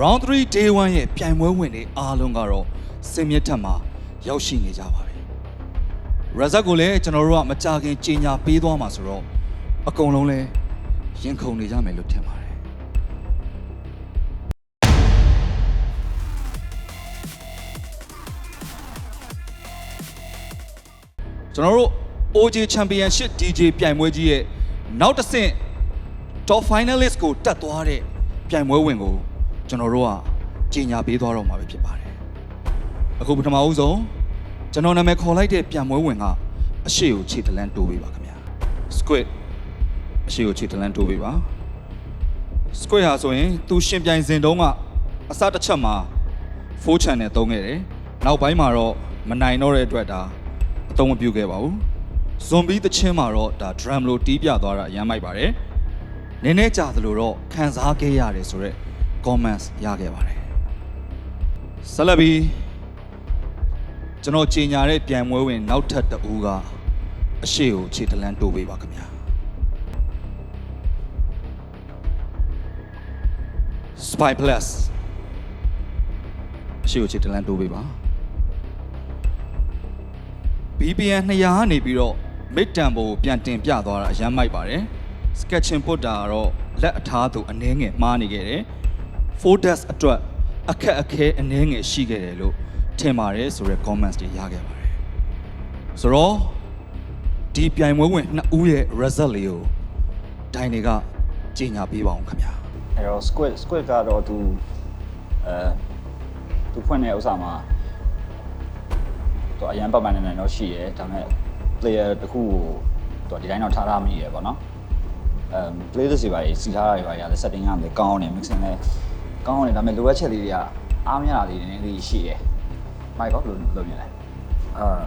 round 3 day 1ရဲ့ပြိုင်ပွဲဝင်တွေအားလုံးကတော့စင်မြင့်ထက်မှာရောက်ရှိနေကြပါပြီ။ result ကိုလည်းကျွန်တော်တို့ကမကြခင်ကြီးညာပေးသွားမှာဆိုတော့အကုန်လုံးလည်းရင်ခုန်နေကြမယ်လို့ထင်ပါတယ်။ကျွန်တော်တို့ OJ Championship DJ ပြိုင်ပွဲကြီးရဲ့နောက်တစ်ဆင့် top finalist ကိုတက်သွားတဲ့ပြိုင်ပွဲဝင်ကို ကျွန်တော်တို့ကကြီးညာပေးသွားတော့မှာပဲဖြစ်ပါတယ်။အခုပထမဦးဆုံးကျွန်တော်နာမည်ခေါ်လိုက်တဲ့ပြိုင်ပွဲဝင်ကအရှိကိုခြေတလန်းတိုးပေးပါခင်ဗျာ။ Squid အရှိကိုခြေတလန်းတိုးပေးပါ။ Squid ဟာဆိုရင်သူရှင်ပြိုင်စဉ်တုန်းကအစတစ်ချက်မှာ4 channel သုံးခဲ့တယ်။နောက်ပိုင်းမှာတော့မနိုင်တော့တဲ့အတွက်ဒါအသုံးမပြုခဲ့ပါဘူး။ zombie တချင်းမှာတော့ဒါ drum လို့တီးပြသွားတာအရမ်းမိုက်ပါတယ်။နည်းနည်းကြာသလိုတော့ခံစားခဲ့ရတယ်ဆိုတော့ comments ရခဲ့ပါတယ်။ဆက်လက်ပြီးကျွန်တော်ကြီးညာတဲ့ပြန်ပွဲဝင် နောက်ထပ်တဦးကအရှိကိုခြေတလန်းတိုးပေးပါခင်ဗျာ။ Spy Plus အရှိကိုခြေတလန်းတိုးပေးပါ BPN 200ကနေပြီးတော့ mid tempo ကိုပြန်တင်ပြသွားတာအရမ်းမိုက်ပါတယ် sketching ပုတ်တာကတော့လက်အထားသူအနှဲငယ်မှားနေခဲ့တယ် 4 dash အတွက်အခက်အခဲအနှဲငယ်ရှိခဲ့တယ်လို့ထင်ပါတယ်ဆိုတော့ comments တွေရခဲ့ပါတယ်ဆိုတော့ဒီပြိုင်ပွဲဝင်နှစ်ဦးရဲ့ result လေးကိုဒိုင်တွေကကြီးညာပေးပါအောင်ခင်ဗျာအဲ့တော့ squid squid ကတော့သူအဲသူဖွင့်တဲ့ဥစ္စာမှာသူအရန်ပတ်မှန်နေနေတော့ရှိရဲဒါပေမဲ့ player တစ်ခုကိုသူဒီတိုင်းတော့ထားထားမိရဲပေါ့နော်အဲ playlist တွေပါစီထားတာတွေပါရတယ် setting ကလည်းကောင်းတယ် mixing လည်း ကောင်းတယ်ဒါပေမဲ့လိုအပ်ချက်လေးတွေကအားမရတာလေးနည်းနည်းလေးရှိရဲမိုက်ကောဘယ်လိုလုပ်မြင်လဲအာ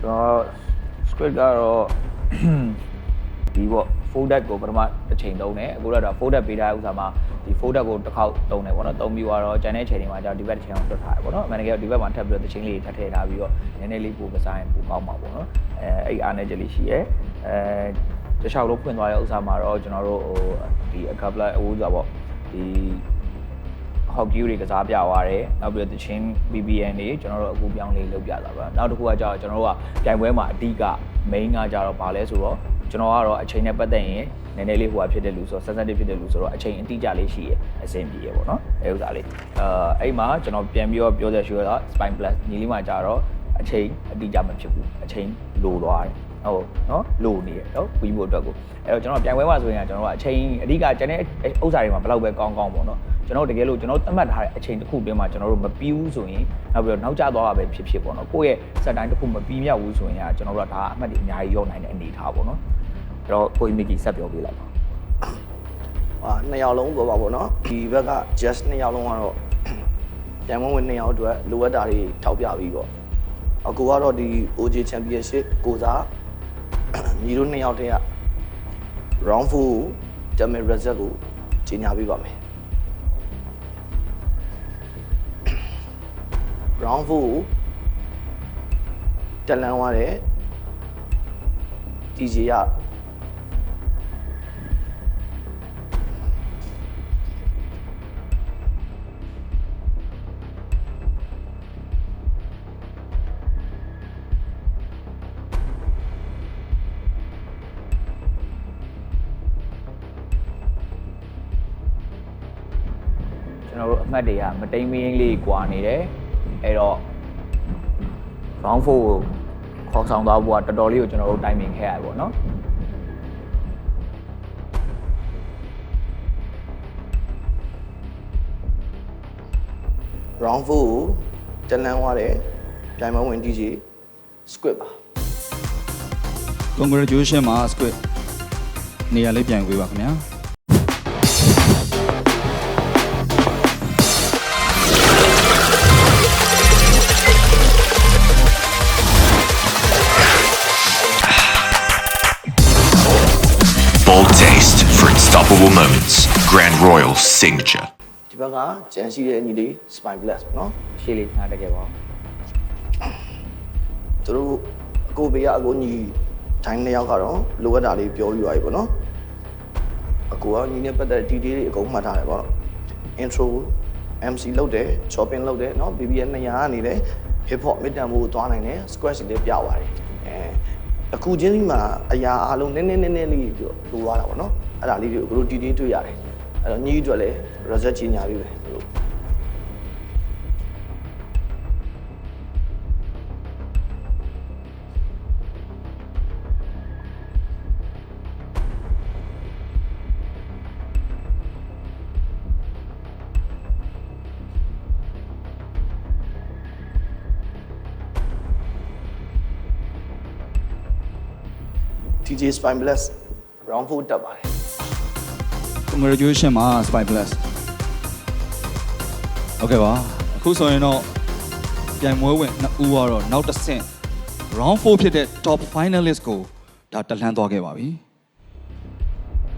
ကျွန်တော် script ကတော့ဒီပေါ့ folder ကိုပထမတစ်ချိန်သုံးတယ်အခုတော့ folder ပေးထားတဲ့ဥစ္စာမှာဒီ folder ကိုတစ်ခေါက်သုံးတယ်ပေါ့နော်သုံးပြီးတော့ကျန်တဲ့ချိန်တွေမှာကျတော့ဒီဘက်တစ်ချိန်အောင်တွတ်ထားတယ်ပေါ့နော်အမှန်တကယ်ဒီဘက်မှာထပ်ပြီးတော့တစ်ချိန်လေးထပ်ထည့်ထားပြီးတော့နည်းနည်းလေးပိုကစားရင်ပိုကောင်းမှာပေါ့နော်အဲအဲ့အားနဲ့ကြလေးရှိရဲအဲတခြားလို့ဖွင့်သွားတဲ့ဥစ္စာမှာတော့ကျွန်တော်တို့ဟိုဒီအကပ်လာဟိုဥစ္စာပေါ့ ဒီဟော့ကီးတွေကစားပြသွားတယ်နောက်ပြီးတော့တချင်း BBN တွေကျွန်တော်တို့အခုပြောင်းလေးလုပ်ပြတာပါနောက်တစ်ခုကကျတော့ကျွန်တော်တို့ကပြိုင်ပွဲမှာအဓိက main ကကျတော့ဗာလဲဆိုတော့ကျွန်တော်ကတော့အချိန်နဲ့ပတ်သက်ရင်နည်းနည်းလေးဟိုဟာဖြစ်တဲ့လူဆိုတော့ sensitive ဖြစ်တဲ့လူဆိုတော့အချိန်အတိအကျလေးရှိရအဆင်ပြေရပေါ့နော်အဲဥစ္စာလေးအာအဲ့မှာကျွန်တော်ပြန်ပြီးတော့ပြောတဲ့ရှိရတာ spine plus ညီလေးမှာကျတော့အချိန်အတိအကျမဖြစ်ဘူးအချိန်လိုသွားတယ် ဟုတ်နော်လိုနေရနော်ပြီးဖို့အတွက်ကိုအဲ့တော့ကျွန်တော်ပြိုင်ပွဲမှာဆိုရင်ကျွန်တော်ကအချိန်အဓိကကျန်တဲ့ဥစ္စာတွေမှာဘယ်လောက်ပဲကောင်းကောင်းပေါ့နော်ကျွန်တော်တကယ်လို့ကျွန်တော်သတ်မှတ်ထားတဲ့အချိန်တစ်ခုတွင်းမှာကျွန်တော်တို့မပြီးဘူးဆိုရင်နောက်ပြီးတော့နောက်ကျသွားတာပဲဖြစ်ဖြစ်ပေါ့နော်ကိုယ့်ရဲ့ set time တစ်ခုမပြီးမြောက်ဘူးဆိုရင်ကျွန်တော်တို့ကဒါအမှတ်တွေအများကြီးရောနိုင်တဲ့အနေအထားပေါ့နော်အဲ့တော့ကိုကြီးမီကီဆက်ပြောပေးလိုက်ပါဟာနှစ်ယောက်လုံးပြောပါပေါ့နော်ဒီဘက်က just နှစ်ယောက်လုံးကတော့ပြန်ဝင်ဝင်နှစ်ယောက်အတွက်လိုအပ်တာတွေထောက်ပြပြီးပေါ့အကူကတော့ဒီ OJ Championship ကိုစား ညီတို့နှစ်ယောက်တည်းက round 4 damage result ကိုကြီးညာပေးပါမယ် round 4ကိုတက်လန်းသွားတဲ့ DJ ရ ကျွန်တော်တို့အမှတ်တွေကမတိမ်မင်းလေးကွာနေတယ်အဲ့တော့ round 4ကိုခေါ်ဆောင်သွားဖို့ကတော်တော်လေးကိုကျွန်တော်တို့တိုင်ပင်ခဲ့ရတယ်ပေါ့နော် round 4ကိုတက်လန်းသွားတဲ့ပြိုင်ပွဲဝင် DJ squid ပါ congratulation ပါ squid နေရာလေးပြန်ပေးပါခင်ဗျာ unstoppable moments. Grand Royal signature. ဒီဘက်ကကြံရှိတဲ့ညီလေး spy blast ပေါ့နော် ရှေ့လေးနားတကယ်ပါ သူတို့အကိုဘေးကအကိုညီတိုင်းနှစ်ယောက်ကတော့လိုအပ်တာလေးပြောပြီးသွားပြီပေါ့နော်အကိုကညီနဲ့ပတ်သက်တဲ့ detail တွေအကုန်မှတ်ထားတယ်ပေါ့နော် intro MC လုပ်တယ် shopping လုပ်တယ်เนาะ BBN 200ကနေလည်း hip hop mid tempo ကိုသွားနိုင်တယ် squash တွေလည်းပြပါတယ်အဲအခုချင်းစီမှာအရာအလုံးနည်းနည်းနည်းနည်းလေးပြောလိုသွားတာပေါ့နော် အဲ့ဒါလေးတွေကိုတို့တီးတီးတွေ့ရတယ်အဲ့တော့ညီအတွက်လည်း result ကြီးညာပြီပဲတို့ TJ Spine Bless round 4တက်ပါတယ် congratulation ပါ Spy Plus ဟုတ်ကဲ့ပါအခုဆိုရင်တော့ပြိုင်ပွဲဝင်နှစ်ဦးကတော့နောက်တစ်ဆင့် round 4ဖြစ်တဲ့ top finalist ကိုဒါတလှမ်းသွားခဲ့ပါပြီ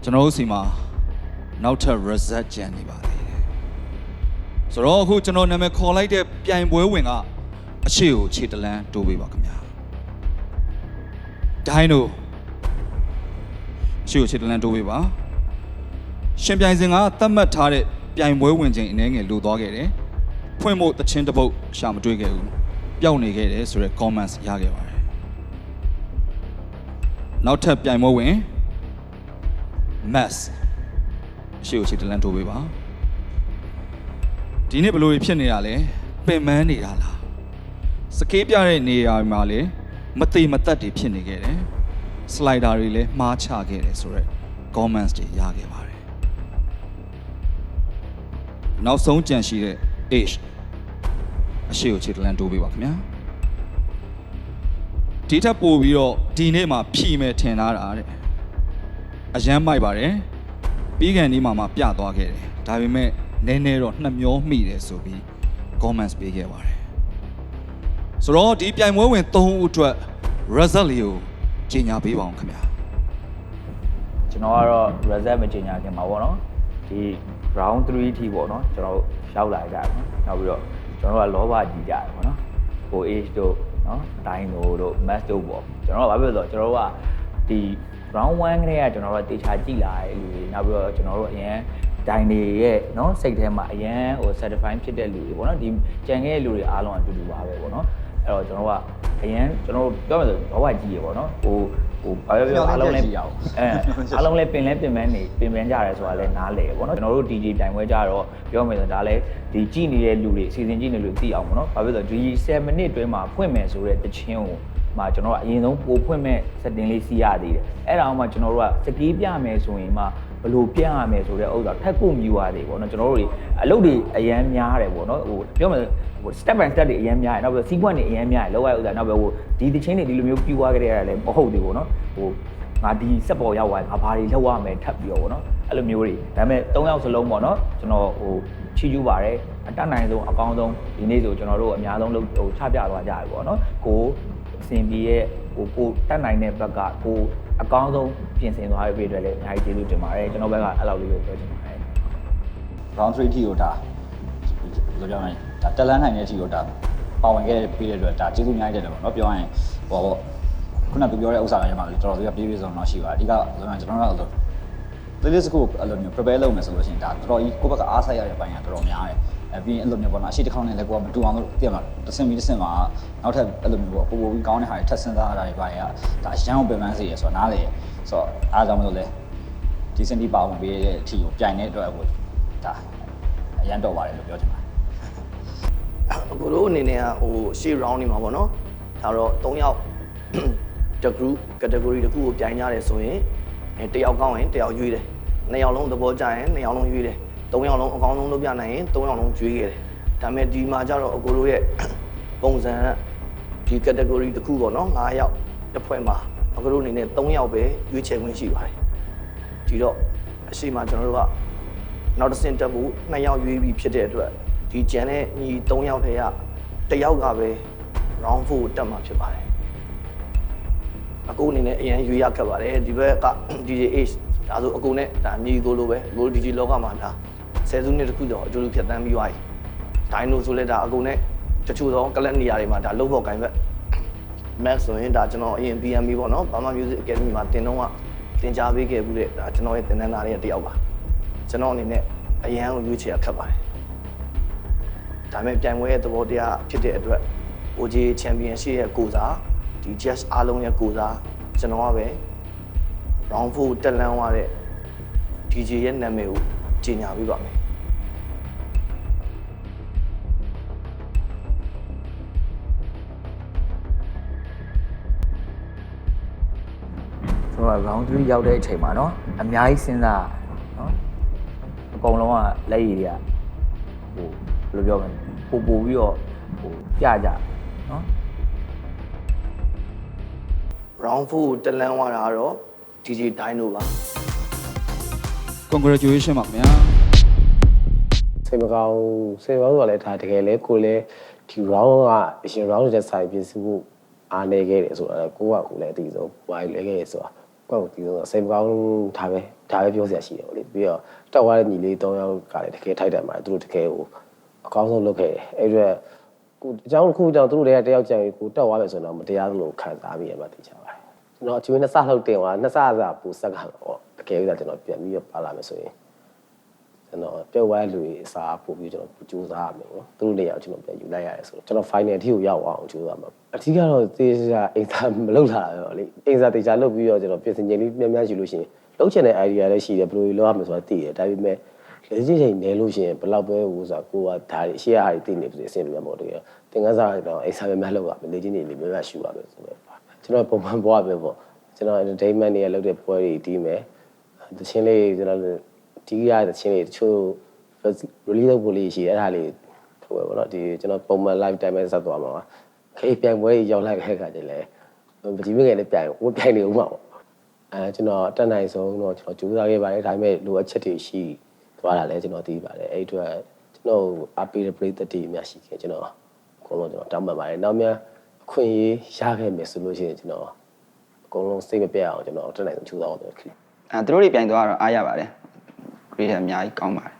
ကျွန်တော်တို့စီမှာနောက်ထပ် reset ကြံနေပါသေးတယ်ဆိုတော့အခုကျွန်တော်နာမည်ခေါ်လိုက်တဲ့ပြိုင်ပွဲဝင်ကအရှိကိုခြေတလန်းတိုးပေးပါခင်ဗျာဒိုင်းတို့အရှိကိုခြေတလန်းတိုးပေးပါ ရှင်ပြိုင်စဉ်ကသတ်မှတ်ထားတဲ့ပြိုင်ပွဲဝင်ချိန်အနေငယ်လိုသွားခဲ့တယ်။ဖွင့်ဖို့တချင်းတစ်ပုတ်ရှာမတွေ့ခဲ့ဘူး။ပျောက်နေခဲ့တယ်ဆိုတော့ comments ရခဲ့ပါတယ်။နောက်ထပ်ပြိုင်ပွဲဝင် mass ရှေ့ကိုချီတလန်ထိုးပေးပါ။ဒီနေ့ဘယ်လိုဖြစ်နေတာလဲ။ပင်ပန်းနေတာလား။စကေးပြတဲ့နေရာမှာလေမတိမတက်တွေဖြစ်နေခဲ့တယ်။ slider တွေလည်းမှားချခဲ့တယ်ဆိုတော့ comments တွေရခဲ့ပါတယ် နောက်ဆုံးကြံရှိတဲ့ age အရှိကိုခြေတလန်တိုးပေးပါခင်ဗျာဒီထက်ပိုပြီးတော့ဒီနေ့မှာဖြီမယ်ထင်ထားတာတဲ့အရန်မိုက်ပါတယ်ပြီးကန်ဒီမှာမှပြသွားခဲ့တယ်ဒါပေမဲ့နည်းနည်းတော့နှမျောမိတယ်ဆိုပြီး comments ပေးခဲ့ပါတယ်ဆိုတော့ဒီပြိုင်ပွဲဝင်3ဦးအတွက် result လေးကိုကြီးညာပေးပါအောင်ခင်ဗျာကျွန်တော်ကတော့ result မကြေညာခင်ပါဗောနော် ဒီ round 3 ထိပေါ့နော်ကျွန်တော်တို့ရောက်လာကြတယ်နော်နောက်ပြီးတော့ကျွန်တော်တို့ကလောဘကြီးကြတယ်ဗောနော်ကို age တို့နော်ဒိုင်းတို့တို့ mass တို့ပေါ့ကျွန်တော်တို့ကဘာဖြစ်လို့လဲဆိုတော့ကျွန်တော်တို့ကဒီ round 1ကလေးကကျွန်တော်တို့ကတေချာကြည့်လာတဲ့လူတွေနောက်ပြီးတော့ကျွန်တော်တို့အရင်ဒိုင်းတွေရဲ့เนาะစိတ်ထဲမှာအရန်ဟို satisfy ဖြစ်တဲ့လူတွေပေါ့နော်ဒီကြံခဲ့တဲ့လူတွေအားလုံးအတူတူပါပဲပေါ့နော်အဲ့တော့ကျွန်တော်တို့ကအရန်ကျွန်တော်တို့ပြောမယ်ဆိုတော့ဘဝကြီးရေပေါ့နော်ဟို ဟိုဘာပြောပြောအားလုံးလည်းအဲအားလုံးလည်းပင်လဲပင်ပန်းနေပင်ပန်းကြရဲဆိုတာလည်းနားလေပေါ့နော်ကျွန်တော်တို့ DJ တိုင်ပွဲကြတော့ပြောမယ်ဆိုဒါလည်းဒီကြည့်နေတဲ့လူတွေအစီအစဉ်ကြည့်နေလူသိအောင်ပေါ့နော်ဘာဖြစ်လို့လဲဒီ7မိနစ်အတွင်းမှာဖွင့်မယ်ဆိုတဲ့တခြင်းကိုမှာကျွန်တော်ကအရင်ဆုံးပိုဖွင့်မဲ့ setting လေးစီးရသေးတယ်အဲ့ဒါအောင်မှကျွန်တော်တို့ကစကီးပြမယ်ဆိုရင်မှ ဘယ်လိုပြရမယ်ဆိုတဲ့ဥစ္စာထက်ကိုမြူရတယ်ပေါ့နော်ကျွန်တော်တို့တွေအလုပ်တွေအရန်များတယ်ပေါ့နော်ဟိုပြောမယ်ဟို step by step တွေအရန်များတယ်နောက်ပြီး sequence တွေအရန်များတယ်လောက်ရဥစ္စာနောက်ပြီးဟိုဒီတခြင်းတွေဒီလိုမျိုးပြူသွားကြတဲ့ရတယ်လည်းမဟုတ်သေးဘူးပေါ့နော်ဟိုငါဒီစက်ပေါ်ရောက်သွားရင်ငါဘာတွေလောက်ရမယ်ထပ်ပြီးတော့ဗောနော်အဲ့လိုမျိုးတွေဒါပေမဲ့၃ယောက်စလုံးပေါ့နော်ကျွန်တော်ဟိုချီးကျူးပါတယ်အတတ်နိုင်ဆုံးအကောင်းဆုံးဒီနေ့ဆိုကျွန်တော်တို့အများဆုံးလုပ်ဟိုချပြသွားကြရပေါ့နော်ကိုအစင်ပြေရဲ့ဟိုကိုတတ်နိုင်တဲ့ဘက်ကကို အကောင်းဆုံးပြင်ဆင်သွားပြီးအတွက်လည်းအများကြီးကျေးဇူးတင်ပါတယ်ကျွန်တော်ဘက်ကအဲ့လောက်လေးပဲပြောချင်ပါတယ် round 3ထိကိုဒါဘယ်လိုပြောမလဲဒါတက်လန်းနိုင်တဲ့အထိကိုဒါပါဝင်ခဲ့ပြီးတဲ့အတွက်ဒါကျေးဇူးအများကြီးတင်တယ်ပေါ့နော်ပြောရရင်ဟိုပေါ့ခုနကပြောတဲ့ဥစ္စာကရမှာလေတော်တော်လေးပြည့်ပြည့်စုံတော့ရှိပါအဓိကကျွန်တော်ကျွန်တော်တို့ playlist ကိုအဲ့လိုမျိုး prepare လုပ်မယ်ဆိုလို့ရှိရင်ဒါတော်တော်ကြီးကိုယ့်ဘက်ကအားဆိုင်ရတဲ့ပိုင်းကတော်တော်များတယ်အဲ ပြီးရင်အဲ့လိုမျိုးပေါ့နော်အရှိတစ်ခေါက်နဲ့လည်းကိုကမတူအောင်လို့ပြင်မှာတစ်စင်ပြီးတစ်စင်မှာနောက်ထပ်အဲ့လိုမျိုးပေါ့ပိုပိုပြီးကောင်းတဲ့ဟာတွေထပ်စဉ်းစားရတာတွေပိုင်းကဒါအရန်ကိုပြင်ပန်းစေရဆိုတော့နားလေဆိုတော့အားကြောင့်မလို့လဲဒီစင်တီပါဝင်ပေးတဲ့အထီကိုပြိုင်တဲ့အတွက်ကိုဒါအရန်တော့ပါတယ်လို့ပြောချင်ပါတယ်အခုတို့အနေနဲ့ကဟိုရှေ့ round နေမှာပေါ့နော်ဒါတော့3ယောက် the group category တစ်ခုကိုပြိုင်ကြတယ်ဆိုရင်အဲတစ်ယောက်ကောင်းရင်တစ်ယောက်ရွေးတယ်နှစ်ယောက်လုံးသဘောကျရင်နှစ်ယောက်လုံးရွေးတယ် သုံးယောက်လုံးအကောင်းဆုံးလုပ်ပြနိုင်ရင်သုံးယောက်လုံးရွေးခဲ့တယ်ဒါပေမဲ့ဒီမှာကျတော့အကိုတို့ရဲ့ပုံစံကဒီ category တစ်ခုပေါ့နော်9ယောက်တစ်ဖွဲ့မှာအကိုတို့အနေနဲ့3ယောက်ပဲရွေးချယ်ခွင့်ရှိပါတယ်ဒီတော့အရှိမကျွန်တော်တို့ကနောက်တစ်ဆင့်တက်ဖို့နှစ်ယောက်ရွေးပြီးဖြစ်တဲ့အတွက်ဒီဂျန်နဲ့ညီ3ယောက်တည်းကတစ်ယောက်ကပဲ round 4တက်မှာဖြစ်ပါတယ်အကူအနေနဲ့အရင်ရွေးရခက်ပါတယ်ဒီဘက်က DJ H ဒါဆိုအကူနဲ့ဒါညီကိုလိုပဲအကူ DJ လောကမှာဒါ ဆယ်စုနှစ်တခုတော့အကျိုးဖြတ်တန်းပြီးသွားပြီဒိုင်းနိုဆိုလဲဒါအကူနဲ့တချို့သောကလပ်နေရာတွေမှာဒါလုတ်ဖို့ကိုင်ဘက် Max ဆိုရင်ဒါကျွန်တော်အရင် BMB ပေါ့နော် Burma Music Academy မှာတင်တော့ကတင် जा ပေးခဲ့ဘူးတဲ့ဒါကျွန်တော်ရဲ့သင်တန်းသားတွေတယောက်ပါကျွန်တော်အနေနဲ့အရန်ကိုရွေးချယ်ရခက်ပါတယ်ဒါပေမဲ့ပြိုင်ပွဲရဲ့သဘောတရားဖြစ်တဲ့အတွက် OJ Championship ရဲ့ကိုစားဒီ Jazz အားလုံးရဲ့ကိုစားကျွန်တော်ကပဲ round 4တက်လန်းသွားတဲ့ DJ ရဲ့နာမည်ကိုကြီးညာပေးပါမယ် ကျွန်တော်က round 3ရောက်တဲ့အချိန်မှာเนาะအများကြီးစဉ်းစားเนาะအကုန်လုံးကလက်ရည်တွေကဟိုဘယ်လိုပြောမလဲပို့ပို့ပြီးတော့ဟိုပြကြเนาะ round 4ကိုတက်လန်းသွားတာကတော့ DJ Dino ပါ congratulation ပါခင်ဗျာ စိတ်မကောင်းစိတ်မကောင်းဆိုတော့လည်းဒါတကယ်လဲကိုလည်းဒီ round ကအရှင် round တဲ့ဆိုင်ပြင်ဆင်မှုအားနေခဲ့တယ်ဆိုတော့ကိုကကိုလည်းအတီးဆုံးဝိုင်းလဲခဲ့ရဆိုတော့ ကိုကကိုတီးဆုံးစိတ်မကောင်းဒါပဲဒါပဲပြောစရာရှိတယ်ဗောလေပြီးတော့တက်သွားတဲ့ညီလေး၃ယောက်ကလည်းတကယ်ထိုက်တယ်မှာသူတို့တကယ်ကိုအကောင်းဆုံးလုပ်ခဲ့တယ်အဲ့အတွက်ကိုအကြောင်းတစ်ခုကြောင့်သူတို့တွေကတယောက်ကြံကိုတက်သွားမယ်ဆိုတော့မတရားသလိုခံစားမိရမှသိချပါတယ်ကျွန်တော်အကျွေးနှစ်ဆလှုပ်တင်သွားနှစ်ဆအစားပူစက်ကပေါ့တကယ်လို့ကျွန်တော်ပြန်ပြီးတော့ပါလာမယ်ဆိုရင် ကျွန်တော်ပြုတ်ဝဲလူတွေအစားပို့ပြီးကျွန်တော်ကြိုးစားရမယ်ပေါ့သူတို့နေရာကိုကျွန်တော်ပြန်ယူလိုက်ရတယ်ဆိုတော့ကျွန်တော် final အထိကိုရောက်အောင်ကြိုးစားမှာအထူးကတော့သေချာအင်စာမလုပ်လာတော့လေအင်စာသေချာလုပ်ပြီးတော့ကျွန်တော်ပြင်ဆင်ချိန်လေးများများယူလို့ရှိရင်လုပ်ချင်တဲ့ idea လည်းရှိတယ်ဘယ်လိုလုပ်ရမလဲဆိုတာသိတယ်ဒါပေမဲ့လေ့ကျင့်ချိန်နေလို့ရှိရင်ဘယ်လောက်ပဲဟိုဆိုတာကိုကဒါတွေရှေ့ဟာတွေသိနေပြီအဆင်ပြေမှာမဟုတ်တကယ်သင်ခန်းစာတော့အင်စာများများလုပ်ရမယ်လေ့ကျင့်ချိန်လေးများများရှူရမယ်ဆိုတော့ကျွန်တော်ပုံမှန်ဘွားပဲပေါ့ကျွန်တော် entertainment တွေလုပ်တဲ့ပွဲတွေတီးမယ်တချင်းလေးကျွန်တော် ဒီရတဲ့ချင်းလေးတချို့ release လုပ်ဖို့လေးရှိတယ်အဲ့ဒါလေးထုတ်ပဲပေါ့နော်ဒီကျွန်တော်ပုံမှန် live time ပဲဆက်သွားမှာပါခေပြိုင်ပွဲကြီးရောက်လိုက်ခဲ့ခါကျလဲဒီမိငယ်လေးပြိုင်ဝတ်ပြိုင်နေဦးမှာပေါ့အဲကျွန်တော်တက်နိုင်ဆုံးတော့ကျွန်တော်ကြိုးစားခဲ့ပါတယ်ဒါပေမဲ့လိုအပ်ချက်တွေရှိသွားတာလဲကျွန်တော်သိပါတယ်အဲ့အတွက်ကျွန်တော်အပေးတဲ့ပရိသတ်တွေအများရှိခဲ့ကျွန်တော်အကုန်လုံးကျွန်တော်တောင်းပန်ပါတယ်နောက်များအခွင့်အရေးရခဲ့မယ်ဆိုလို့ရှိရင်ကျွန်တော်အကုန်လုံးစိတ်မပြတ်အောင်ကျွန်တော်တက်နိုင်ဆုံးကြိုးစားအောင်လုပ်ခဲ့အဲသူတို့တွေပြိုင်သွားတော့အားရပါတယ် ဂရိတ်အများကြီးကောင်းပါတယ်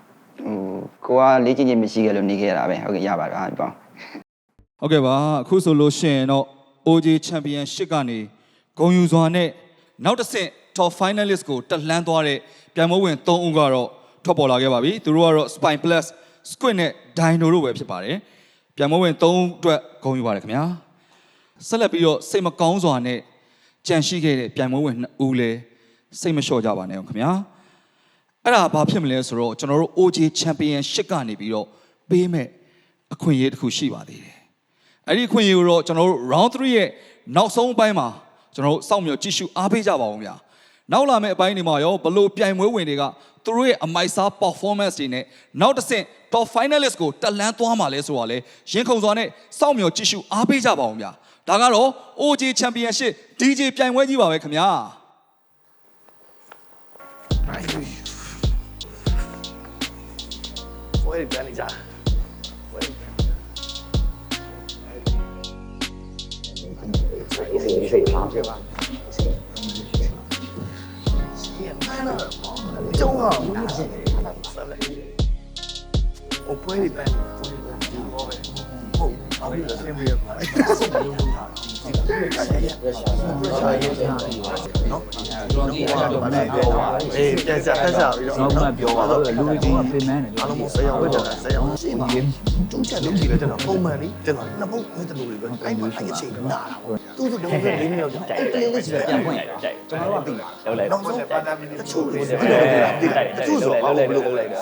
ဟိုကိုကလေ့ကျင့်ခြင်းမရှိခဲ့လို့နေခဲ့ရတာပဲဟုတ်ကဲ့ရပါတယ်အားပေါင်းဟုတ်ကဲ့ပါအခုဆိုလို့ရှိရင်တော့ OJ Championship ကနေဂုံယူစွာနဲ့နောက်တစ်ဆင့် top finalist ကိုတက်လှမ်းသွားတဲ့ပြိုင်ပွဲဝင်3ဦးကတော့ထွက်ပေါ်လာခဲ့ပါပြီသူတို့ကတော့ Spine Plus Squid နဲ့ Dino တို့ပဲဖြစ်ပါတယ်ပြိုင်ပွဲဝင်3ဦးအတွက်ဂုံယူပါတယ်ခင်ဗျာဆက်လက်ပြီးတော့စိတ်မကောင်းစွာနဲ့ကြံရှိခဲ့တဲ့ပြိုင်ပွဲဝင်2ဦးလည်းစိတ်မလျှော့ကြပါနဲ့ခင်ဗျာ အဲ့ဒါဘာဖြစ်မလဲဆိုတော့ကျွန်တော်တို့ OJ Championship ကနေပြီးတော့ပေးမဲ့အခွင့်အရေးတစ်ခုရှိပါသေးတယ်အဲ့ဒီခွင့်ရကိုတော့ကျွန်တော်တို့ round 3ရဲ့နောက်ဆုံးအပိုင်းမှာကျွန်တော်တို့စောင့်မျှော်ကြည့်ရှုအားပေးကြပါဦးဗျာနောက်လာမယ့်အပိုင်းတွေမှာရောဘလို့ပြိုင်ပွဲဝင်တွေကသူတို့ရဲ့အမိုက်စား performance တွေနဲ့နောက်တစ်ဆင့် top finalist ကိုတက်လန်းသွားမှာလဲဆိုတာလဲရင်ခုန်စွာနဲ့စောင့်မျှော်ကြည့်ရှုအားပေးကြပါဦးဗျာဒါကတော့ OJ Championship DJ ပြိုင်ပွဲကြီးပါပဲခင်ဗျာပွဲတွေ ပြန်နေကြပွဲတွေပြန်နေကြကျုံးအောင်ဆက်လိုက်ဟိုပွဲတွေပြန်ပွဲတွေပြန်ဒီဘောပဲ ဟုတ်ဘာလို့လဲဆင်းပြီးရပါလဲဆက်ပြီးလုပ်တာနော်အေးပြန်စားပြန်စားပြီးတော့နောက်မှပြောပါတော့လူတွေကြီးပြင်မှန်းတယ်အားလုံးဆယ်ယောက်ပဲတက်တာဆယ်ယောက်ရှင်းပါတူးချက်လုံးစီပဲတက်တာပုံမှန်လေတက်တာနှစ်ပုတ်နဲ့တလူတွေပဲအဲ့မှာအဲ့အချိန်နာတာသူ့သူတော့လေးနှစ်ယောက်တိုက်တယ်လေးစီပဲပြန်ဖွင့်လိုက်တိုက်ကျွန်တော်တို့ကသိတာလောက်လိုက်နောက်ဆုံးပါတာတချို့လေးပြီးတော့တချို့ဆိုတော့ဘာလို့ဘယ်လိုလုပ်လိုက်လဲ